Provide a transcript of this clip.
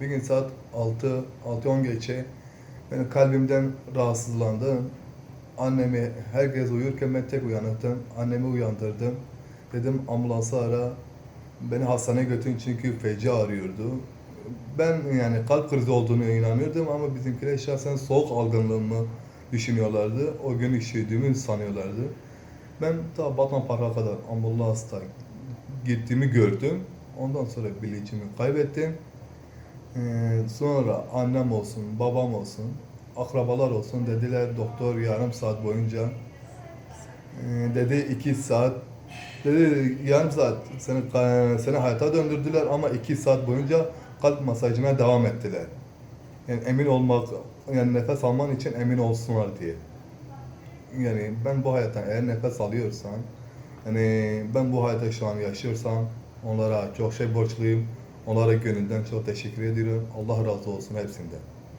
Bir gün saat 6 6-10 geçe benim kalbimden rahatsızlandım. Annemi herkes uyurken ben tek uyanıktım. Annemi uyandırdım. Dedim ambulansı ara. Beni hastaneye götürün çünkü feci ağrıyordu. Ben yani kalp krizi olduğunu inanıyordum ama bizimkiler şahsen soğuk algınlığımı düşünüyorlardı. O gün üşüdüğümü sanıyorlardı. Ben ta Batman Park'a kadar ambulansta gittiğimi gördüm. Ondan sonra bilincimi kaybettim. Ee, sonra annem olsun, babam olsun, akrabalar olsun dediler doktor yarım saat boyunca ee, dedi iki saat dedi yarım saat seni, seni hayata döndürdüler ama iki saat boyunca kalp masajına devam ettiler. Yani emin olmak, yani nefes alman için emin olsunlar diye. Yani ben bu hayattan eğer nefes alıyorsam, yani ben bu hayata şu an yaşıyorsam onlara çok şey borçluyum. Onlara gönülden çok teşekkür ediyorum. Allah razı olsun hepsinden.